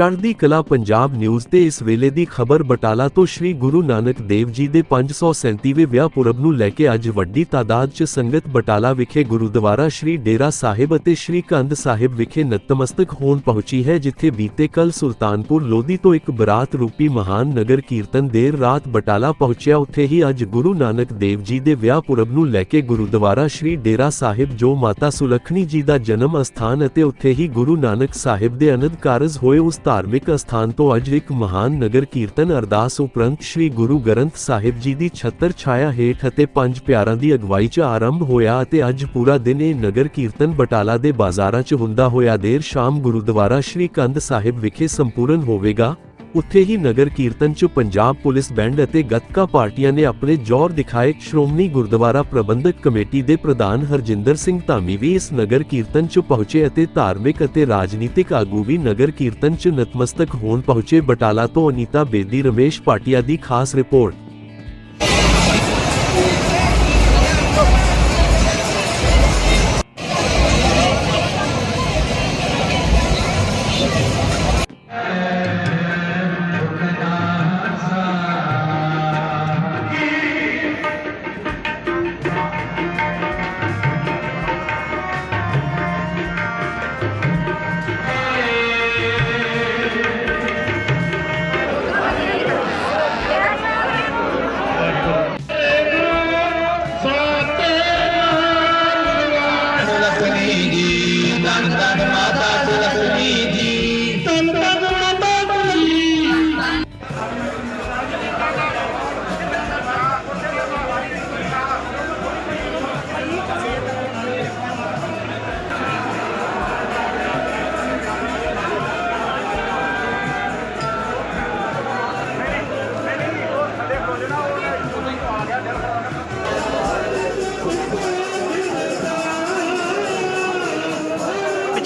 ਚੜ੍ਹਦੀ ਕਲਾ ਪੰਜਾਬ ਨਿਊਜ਼ ਤੇ ਇਸ ਵੇਲੇ ਦੀ ਖਬਰ ਬਟਾਲਾ ਤੋਂ ਸ੍ਰੀ ਗੁਰੂ ਨਾਨਕ ਦੇਵ ਜੀ ਦੇ 537ਵੇਂ ਵਿਆਹ ਪੁਰਬ ਨੂੰ ਲੈ ਕੇ ਅੱਜ ਵੱਡੀ ਤਾਦਾਦ 'ਚ ਸੰਗਤ ਬਟਾਲਾ ਵਿਖੇ ਗੁਰਦੁਆਰਾ ਸ੍ਰੀ ਡੇਰਾ ਸਾਹਿਬ ਅਤੇ ਸ੍ਰੀ ਕੰਧ ਸਾਹਿਬ ਵਿਖੇ ਨਤਮਸਤਕ ਹੋਣ ਪਹੁੰਚੀ ਹੈ, ਜਿੱਥੇ ਬੀਤੇ ਕੱਲ ਸੁਲਤਾਨਪੁਰ ਲੋਧੀ ਤੋਂ ਇੱਕ ਬਰਾਤ ਰੂਪੀ ਮਹਾਨ ਨਗਰ ਕੀਰਤਨ ਦੇਰ ਰਾਤ ਬਟਾਲਾ ਪਹੁੰਚਿਆ। ਉੱਥੇ ਹੀ ਅੱਜ ਗੁਰੂ ਨਾਨਕ ਦੇਵ ਜੀ ਦੇ ਵਿਆਹ ਪੁਰਬ ਨੂੰ ਲੈ ਕੇ ਗੁਰਦੁਆਰਾ ਸ੍ਰੀ ਡੇਰਾ ਸਾਹਿਬ, ਜੋ ਮਾਤਾ ਸੁਲੱਖਣੀ ਜੀ ਦਾ ਜਨਮ ਅਸਥਾਨ ਅਤੇ ਉੱਥੇ ਹੀ ਗੁਰੂ ਨਾਨਕ ਸਾਹਿਬ ਦੇ ਅਨੰਦ ਕਾਰਜ ਹੋਏ, ਉਸ ਧਾਰਮਿਕ ਅਸਥਾਨ ਤੋਂ ਅੱਜ ਇੱਕ ਮਹਾਨ ਨਗਰ ਕੀਰਤਨ ਅਰਦਾਸ ਉਪਰੰਤ ਸ੍ਰੀ ਗੁਰੂ ਗ੍ਰੰਥ ਸਾਹਿਬ ਜੀ ਦੀ ਛਤਰ ਛਾਇਆ ਹੇਠ ਅਤੇ ਪੰਜ ਪਿਆਰਾਂ ਦੀ ਅਗਵਾਈ 'ਚ ਆਰੰਭ ਹੋਇਆ ਅਤੇ ਅੱਜ ਪੂਰਾ ਦਿਨ ਇਹ ਨਗਰ ਕੀਰਤਨ ਬਟਾਲਾ ਦੇ ਬਾਜ਼ਾਰਾਂ 'ਚ ਹੁੰਦਾ ਹੋਇਆ ਦੇਰ ਸ਼ਾਮ ਗੁਰਦੁਆਰਾ ਸ੍ਰੀ ਕੰਧ ਸਾਹਿਬ ਵਿਖੇ ਸੰਪੂਰਨ ਹੋਵੇਗਾ। ਉੱਥੇ ਹੀ ਨਗਰ ਕੀਰਤਨ 'ਚ ਪੰਜਾਬ ਪੁਲਿਸ ਬੈਂਡ ਅਤੇ ਗੱਤਕਾ ਪਾਰਟੀਆਂ ਨੇ ਆਪਣੇ ਜ਼ੋਰ ਦਿਖਾਏ ਸ਼੍ਰੋਮਣੀ ਗੁਰਦੁਆਰਾ ਪ੍ਰਬੰਧਕ ਕਮੇਟੀ ਦੇ ਪ੍ਰਧਾਨ ਹਰਜਿੰਦਰ ਸਿੰਘ ਧਾਮੀ ਵੀ ਇਸ ਨਗਰ ਕੀਰਤਨ 'ਚ ਪਹੁੰਚੇ ਅਤੇ ਧਾਰਮਿਕ ਅਤੇ ਰਾਜਨੀਤਿਕ ਆਗੂ ਵੀ ਨਗਰ ਕੀਰਤਨ 'ਚ ਨਤਮਸਤਕ ਹੋਣ ਪਹੁੰਚੇ ਬਟਾਲਾ ਤੋਂ ਅਨੀਤਾ ਬੇਦੀ ਰਮੇਸ਼ ਪਾਟਿਆ ਦੀ ਖਾਸ ਰਿਪੋਰਟ।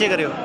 ਪਿੱਛੇ ਕਰਿਓ।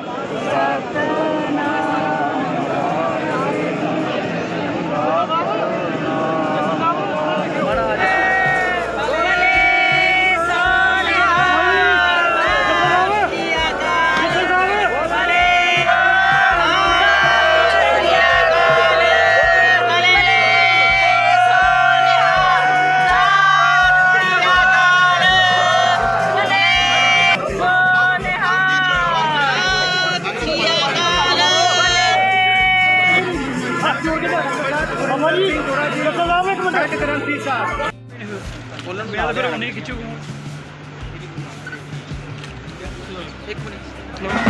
ਮੈਂ ਫਿਰ ਹੁਣੇ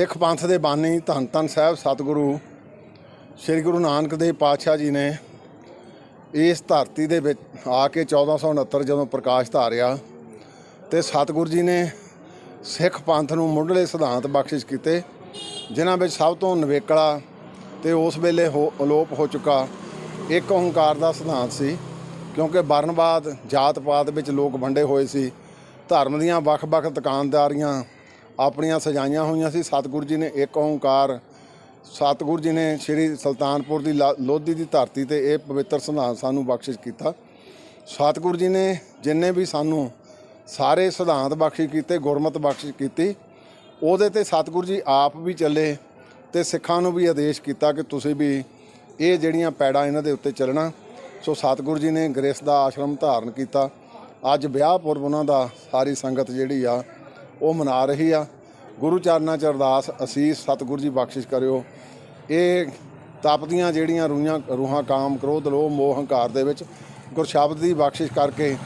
ਸਿੱਖ ਪੰਥ ਦੇ ਬਾਨੀ ਧੰਨ ਧੰਨ ਸਾਹਿਬ ਸਤਿਗੁਰੂ, ਸ੍ਰੀ ਗੁਰੂ ਨਾਨਕ ਦੇਵ ਪਾਤਸ਼ਾਹ ਜੀ ਨੇ ਇਸ ਧਰਤੀ ਦੇ ਵਿੱਚ ਆ ਕੇ 1469 ਜਦੋਂ ਪ੍ਰਕਾਸ਼ ਧਾਰਿਆ ਤੇ ਸਤਿਗੁਰੂ ਜੀ ਨੇ ਸਿੱਖ ਪੰਥ ਨੂੰ ਮੁੱਢਲੇ ਸਿਧਾਂਤ ਬਖਸ਼ਿਸ਼ ਕੀਤੇ, ਜਿਨ੍ਹਾਂ ਵਿੱਚ ਸਭ ਤੋਂ ਨਵੇਕਲਾ ਤੇ ਉਸ ਵੇਲੇ ਹੋ, ਅਲੋਪ ਹੋ ਚੁੱਕਾ ਇੱਕ ਓੰਕਾਰ ਦਾ ਸਿਧਾਂਤ ਸੀ, ਕਿਉਂਕਿ ਵਰਨਵਾਦ ਜਾਤ ਪਾਤ ਵਿੱਚ ਲੋਕ ਵੰਡੇ ਹੋਏ ਸੀ, ਧਰਮ ਦੀਆਂ ਵੱਖ-ਵੱਖ ਦੁਕਾਨਦਾਰੀਆਂ ਆਪਣੀਆਂ ਸਜਾਈਆਂ ਹੋਈਆਂ ਸੀ। ਸਤਿਗੁਰੂ ਜੀ ਨੇ ਇੱਕ ਓੰਕਾਰ, ਸਤਿਗੁਰੂ ਜੀ ਨੇ ਸ੍ਰੀ ਸੁਲਤਾਨਪੁਰ ਦੀ ਲਾ- ਲੋਧੀ ਦੀ ਧਰਤੀ ਤੇ ਇਹ ਪਵਿੱਤਰ ਸਿਧਾਂਤ ਸਾਨੂੰ ਬਖਸ਼ਿਸ਼ ਕੀਤਾ। ਸਤਿਗੁਰੂ ਜੀ ਨੇ ਜਿੰਨੇ ਵੀ ਸਾਨੂੰ ਸਾਰੇ ਸਿਧਾਂਤ ਬਖਸ਼ਿਸ਼ ਕੀਤੇ, ਗੁਰਮਤ ਬਖਸ਼ਿਸ਼ ਕੀਤੀ, ਉਹਦੇ ਤੇ ਸਤਿਗੁਰੂ ਜੀ ਆਪ ਵੀ ਚੱਲੇ ਤੇ ਸਿੱਖਾਂ ਨੂੰ ਵੀ ਆਦੇਸ਼ ਕੀਤਾ ਕਿ ਤੁਸੀਂ ਵੀ ਇਹ ਜਿਹੜੀਆਂ ਪੈੜਾਂ ਇਹਨਾਂ ਦੇ ਉੱਤੇ ਚੱਲਣਾ। ਸੋ ਸਤਿਗੁਰੂ ਜੀ ਨੇ ਗ੍ਰੇਸ ਦਾ ਆਸ਼ਰਮ ਧਾਰਨ ਕੀਤਾ। ਅੱਜ ਵਿਆਹ ਪੁਰਬ ਉਹਨਾਂ ਦਾ, ਸਾਰੀ ਸੰਗਤ ਜਿਹੜੀ ਆ ਉਹ ਮਨਾ ਰਹੀ ਆ। ਗੁਰੂ ਚਰਨਾਂ ਚ ਅਰਦਾਸ, ਅਸੀਸ, ਸਤਿਗੁਰੂ ਜੀ ਬਖਸ਼ਿਸ਼ ਕਰਿਓ। ਇਹ ਤਪਦੀਆਂ ਜਿਹੜੀਆਂ ਰੂਹਾਂ ਰੂਹਾਂ ਕਾਮ, ਕ੍ਰੋਧ, ਲੋਭ, ਮੋਹ, ਹੰਕਾਰ ਦੇ ਵਿੱਚ ਗੁਰਸ਼ਬਦ ਦੀ ਬਖਸ਼ਿਸ਼ ਕਰਕੇ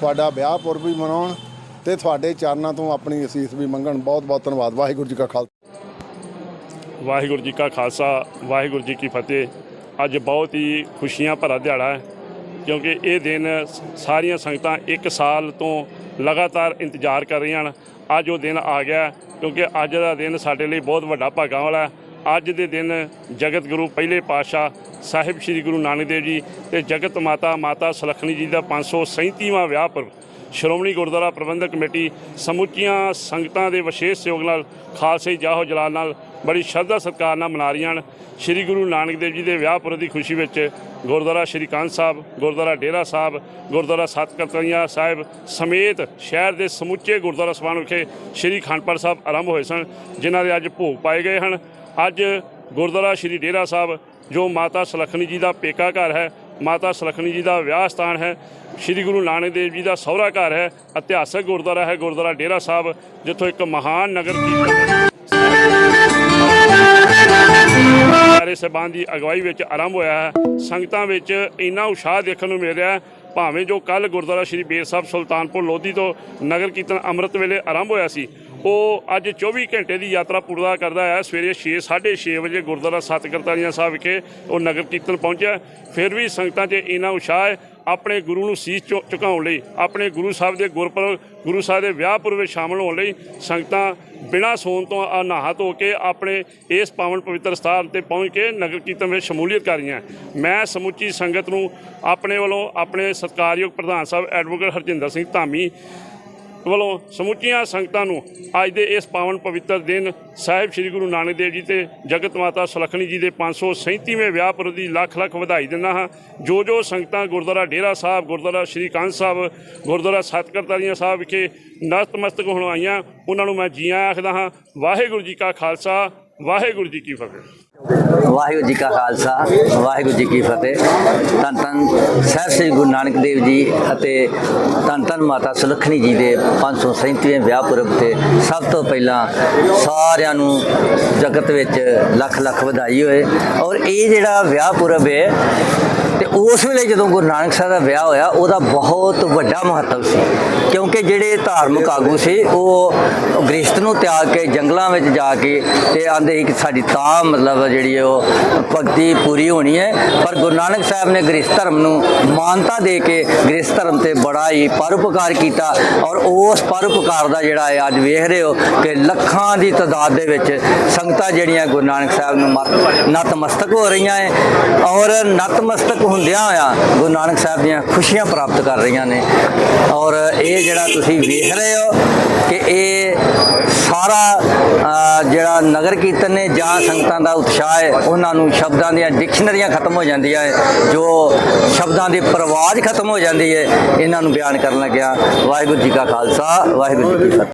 ਤੁਹਾਡਾ ਵਿਆਹ ਪੁਰਬ ਵੀ ਮਨਾਉਣ ਤੇ ਤੁਹਾਡੇ ਚਰਨਾਂ ਤੋਂ ਆਪਣੀ ਅਸੀਸ ਵੀ ਮੰਗਣ। ਬਹੁਤ ਬਹੁਤ ਧੰਨਵਾਦ। ਵਾਹਿਗੁਰੂ ਜੀ ਕਾ ਖਾਲਸਾ। ਵਾਹਿਗੁਰੂ ਜੀ ਕਾ ਖਾਲਸਾ, ਵਾਹਿਗੁਰੂ ਜੀ ਕੀ ਫਤਿਹ। ਅੱਜ ਬਹੁਤ ਹੀ ਖੁਸ਼ੀਆਂ ਭਰਾ ਦਿਹਾੜਾ ਹੈ, ਕਿਉਂਕਿ ਇਹ ਦਿਨ ਸਾਰੀਆਂ ਸੰਗਤਾਂ ਇੱਕ ਸਾਲ ਤੋਂ ਲਗਾਤਾਰ ਇੰਤਜ਼ਾਰ ਕਰ ਰਹੀਆਂ ਹਨ। ਅੱਜ ਉਹ ਦਿਨ ਆ ਗਿਆ ਕਿਉਂਕਿ ਅੱਜ ਦਾ ਦਿਨ ਸਾਡੇ ਲਈ ਬਹੁਤ ਵੱਡਾ ਭਾਗਾਂ ਵਾਲਾ ਹੈ। ਅੱਜ ਦੇ ਦਿਨ ਜਗਤ ਗੁਰੂ ਪਹਿਲੇ ਪਾਤਸ਼ਾਹ ਸਾਹਿਬ ਸ੍ਰੀ ਗੁਰੂ ਨਾਨਕ ਦੇਵ ਜੀ ਤੇ ਜਗਤ ਮਾਤਾ ਮਾਤਾ ਸੁਲੱਖਣੀ ਜੀ ਦਾ 537ਵਾਂ ਵਿਆਹ ਪਰ ਸ਼੍ਰੋਮਣੀ ਗੁਰਦੁਆਰਾ ਪ੍ਰਬੰਧਕ ਕਮੇਟੀ ਸਮੁੱਚੀਆਂ ਸੰਗਤਾਂ ਦੇ ਵਿਸ਼ੇਸ਼ ਸਹਿਯੋਗ ਨਾਲ ਖਾਲਸੇ ਜਾਹੋ ਜਲਾਲ ਨਾਲ ਬੜੀ ਸ਼ਰਧਾ ਸਤਿਕਾਰ ਨਾਲ ਮਨਾ ਰਹੀਆਂ ਹਨ। ਸ੍ਰੀ ਗੁਰੂ ਨਾਨਕ ਦੇਵ ਜੀ ਦੇ ਵਿਆਹ ਪੁਰਬ ਦੀ ਖੁਸ਼ੀ ਵਿੱਚ ਗੁਰਦੁਆਰਾ ਸ਼੍ਰੀ ਕਾਂਤ ਸਾਹਿਬ, ਗੁਰਦੁਆਰਾ ਡੇਰਾ ਸਾਹਿਬ, ਗੁਰਦੁਆਰਾ ਸਤਕਰਤਰੀਆ ਸਾਹਿਬ ਸਮੇਤ ਸ਼ਹਿਰ ਦੇ ਸਮੁੱਚੇ ਗੁਰਦੁਆਰਾ ਸਭਾਨ ਵਿਖੇ ਸ੍ਰੀ ਖੰਡਪੜ ਸਾਹਿਬ ਆਰੰਭ ਹੋਏ ਸਨ, ਜਿਨ੍ਹਾਂ ਦੇ ਅੱਜ ਭੋਗ ਪਾਏ ਗਏ ਹਨ। ਅੱਜ ਗੁਰਦੁਆਰਾ ਸ਼੍ਰੀ ਡੇਰਾ ਸਾਹਿਬ, ਜੋ ਮਾਤਾ ਸੁਲੱਖਣੀ ਜੀ ਦਾ ਪੇਕਾ ਘਰ ਹੈ, ਮਾਤਾ ਸੁਲੱਖਣੀ ਜੀ ਦਾ ਵਿਆਹ ਸਥਾਨ ਹੈ, ਸ੍ਰੀ ਗੁਰੂ ਨਾਨਕ ਦੇਵ ਜੀ ਦਾ ਸਹੁਰਾ ਘਰ ਹੈ, ਇਤਿਹਾਸਕ ਗੁਰਦੁਆਰਾ ਹੈ, ਗੁਰਦੁਆਰਾ ਡੇਰਾ ਸਾਹਿਬ, ਜਿੱਥੋਂ ਇੱਕ ਮਹਾਨ ਨਗਰ ਕੀਰਤਨ ਸਾਰੇ ਸਬਾਨ ਦੀ ਅਗਵਾਈ ਵਿੱਚ ਆਰੰਭ ਹੋਇਆ ਹੈ। ਸੰਗਤਾਂ ਵਿੱਚ ਇੰਨਾ ਉਤਸ਼ਾਹ ਦੇਖਣ ਨੂੰ ਮਿਲ ਰਿਹਾ ਹੈ, ਭਾਵੇਂ ਜੋ ਕੱਲ ਗੁਰਦੁਆਰਾ ਸ਼੍ਰੀ ਬੇਰ ਸਾਹਿਬ ਸੁਲਤਾਨਪੁਰ ਲੋਧੀ ਤੋਂ ਨਗਰ ਕੀਰਤਨ ਅੰਮ੍ਰਿਤ ਵੇਲੇ ਆਰੰਭ ਹੋਇਆ ਸੀ, ਉਹ ਅੱਜ 24 ਘੰਟੇ ਦੀ ਯਾਤਰਾ ਪੂਰਾ ਕਰਦਾ ਹੈ। ਸਵੇਰੇ 6 6:30 ਵਜੇ ਗੁਰਦੁਆਰਾ ਸਤਿਗੁਰਤਾਰੀਆਂ ਸਾਹਿਬ ਵਿਖੇ ਉਹ ਨਗਰ ਕੀਰਤਨ ਪਹੁੰਚਿਆ ਫਿਰ ਵੀ ਸੰਗਤਾਂ 'ਚ ਇੰਨਾ ਉਤਸ਼ਾਹ ਹੈ ਆਪਣੇ ਗੁਰੂ ਨੂੰ ਸੀਸ ਝੁ- ਝੁਕਾਉਣ ਲਈ, ਆਪਣੇ ਗੁਰੂ ਸਾਹਿਬ ਦੇ ਗੁਰਪੁਰਬ, ਗੁਰੂ ਸਾਹਿਬ ਦੇ ਵਿਆਹ ਪੁਰਬ ਵਿੱਚ ਸ਼ਾਮਲ ਹੋਣ ਲਈ ਸੰਗਤਾਂ ਬਿਨਾਂ ਸੌਣ ਤੋਂ ਅਨਾਹਤ ਹੋ ਕੇ ਆਪਣੇ ਇਸ ਪਾਵਨ ਪਵਿੱਤਰ ਸਥਾਨ ਤੇ ਪਹੁੰਚ ਕੇ ਨਗਰ ਕੀਰਤਨ ਵਿੱਚ ਸ਼ਮੂਲੀਅਤ ਕਰ ਰਹੀਆਂ। ਮੈਂ ਸਮੁੱਚੀ ਸੰਗਤ ਨੂੰ ਆਪਣੇ ਵੱਲੋਂ ਆਪਣੇ ਸਤਿਕਾਰਯੋਗ ਪ੍ਰਧਾਨ ਸਾਹਿਬ, ਐਡਵੋਕੇਟ ਹਰਜਿੰਦਰ ਸਿੰਘ ਧਾਮੀ ਵੱਲੋਂ ਸਮੁੱਚੀਆਂ ਸੰਗਤਾਂ ਨੂੰ ਅੱਜ ਦੇ ਇਸ ਪਾਵਨ ਪਵਿੱਤਰ ਦਿਨ ਸਾਹਿਬ ਸ੍ਰੀ ਗੁਰੂ ਨਾਨਕ ਦੇਵ ਜੀ ਤੇ ਜਗਤ ਮਾਤਾ ਸੁਲੱਖਣੀ ਜੀ ਦੇ 537ਵੇਂ ਵਿਆਹ ਪੁਰਬ ਦੀ ਲੱਖ ਲੱਖ ਵਧਾਈ ਦਿੰਦਾ ਹਾਂ। ਜੋ ਜੋ ਸੰਗਤਾਂ ਗੁਰਦੁਆਰਾ ਡੇਰਾ ਸਾਹਿਬ, ਗੁਰਦੁਆਰਾ ਸ਼੍ਰੀ ਕਾਂਤ ਸਾਹਿਬ, ਗੁਰਦੁਆਰਾ ਸਤਕਰਤਾਰੀਆਂ ਸਾਹਿਬ ਵਿਖੇ ਨਤਮਸਤਕ ਹੋਣ ਆਈਆਂ, ਉਹਨਾਂ ਨੂੰ ਮੈਂ ਜੀ ਆਇਆਂ ਆਖਦਾ ਹਾਂ। ਵਾਹਿਗੁਰੂ ਜੀ ਕਾ ਖਾਲਸਾ ਵਾਹਿਗੁਰੂ ਜੀ ਕੀ ਫਤਿਹ। ਵਾਹਿਗੁਰੂ ਜੀ ਕਾ ਖਾਲਸਾ, ਵਾਹਿਗੁਰੂ ਜੀ ਕੀ ਫਤਿਹ। ਧੰਨ ਧੰਨ ਸਾਹਿਬ ਸ੍ਰੀ ਗੁਰੂ ਨਾਨਕ ਦੇਵ ਜੀ ਅਤੇ ਧੰਨ ਧੰਨ ਮਾਤਾ ਸੁਲੱਖਣੀ ਜੀ ਦੇ 537ਵੇਂ ਵਿਆਹ ਪੁਰਬ ਤੇ ਸਭ ਤੋਂ ਪਹਿਲਾਂ ਸਾਰਿਆਂ ਨੂੰ ਜਗਤ ਵਿੱਚ ਲੱਖ ਲੱਖ ਵਧਾਈ ਹੋਏ। ਔਰ ਇਹ ਜਿਹੜਾ ਵਿਆਹ ਪੁਰਬ ਹੈ ਉਸ ਵੇਲੇ ਜਦੋਂ ਗੁਰੂ ਨਾਨਕ ਸਾਹਿਬ ਦਾ ਵਿਆਹ ਹੋਇਆ, ਉਹਦਾ ਬਹੁਤ ਵੱਡਾ ਮਹੱਤਵ ਸੀ। ਕਿਉਂਕਿ ਜਿਹੜੇ ਧਾਰਮਿਕ ਆਗੂ ਸੀ, ਉਹ ਗ੍ਰਸਤ ਨੂੰ ਤਿਆਗ ਕੇ, ਜੰਗਲਾਂ ਵਿੱਚ ਜਾ ਕੇ ਤੇ ਆਂਦੇ ਸੀ ਕਿ ਸਾਡੀ ਤਾਂ ਮਤਲਬ ਜਿਹੜੀ ਉਹ ਭਗਤੀ ਪੂਰੀ ਹੋਣੀ ਹੈ। ਪਰ ਗੁਰੂ ਨਾਨਕ ਸਾਹਿਬ ਨੇ ਗ੍ਰਸਤ ਧਰਮ ਨੂੰ ਮਾਨਤਾ ਦੇ ਕੇ ਗ੍ਰਸਤ ਧਰਮ ਤੇ ਬੜਾ ਹੀ ਪਰਉਪਕਾਰ ਕੀਤਾ ਔਰ ਉਸ ਪਰਉਪਕਾਰ ਦਾ ਜਿਹੜਾ ਹੈ ਅੱਜ ਵੇਖ ਰਹੇ ਹੋ ਕਿ ਲੱਖਾਂ ਦੀ ਤਾਦਾਦ ਦੇ ਵਿੱਚ ਸੰਗਤਾਂ ਜਿਹੜੀਆਂ ਗੁਰੂ ਨਾਨਕ ਸਾਹਿਬ ਨੂੰ ਮਤ- ਨਤਮਸਤਕ ਹੋ ਰਹੀਆਂ ਹੈ ਔਰ ਨਤਮਸਤਕ ਹੁੰਦਿਆਂ ਹੋਇਆ ਗੁਰੂ ਨਾਨਕ ਸਾਹਿਬ ਦੀਆਂ ਖੁਸ਼ੀਆਂ ਪ੍ਰਾਪਤ ਕਰ ਰਹੀਆਂ ਨੇ। ਔਰ ਇਹ ਜਿਹੜਾ ਤੁਸੀਂ ਵੇਖ ਰਹੇ ਹੋ ਕਿ ਇਹ ਸਾਰਾ ਜਿਹੜਾ ਨਗਰ ਕੀਰਤਨ ਨੇ ਜਾਂ ਸੰਗਤਾਂ ਦਾ ਉਤਸ਼ਾਹ ਹੈ, ਉਹਨਾਂ ਨੂੰ ਸ਼ਬਦਾਂ ਦੀਆਂ ਡਿਕਸ਼ਨਰੀਆਂ ਖਤਮ ਹੋ ਜਾਂਦੀਆਂ ਹੈ, ਜੋ ਸ਼ਬਦਾਂ ਦੀ ਪਰਵਾਜ਼ ਖਤਮ ਹੋ ਜਾਂਦੀ ਹੈ, ਇਹਨਾਂ ਨੂੰ ਬਿਆਨ ਕਰਨ ਲੱਗਿਆ। ਵਾਹਿਗੁਰੂ ਜੀ ਕਾ ਖਾਲਸਾ, ਵਾਹਿਗੁਰੂ ਜੀ ਕੀ ਫਤਿਹ।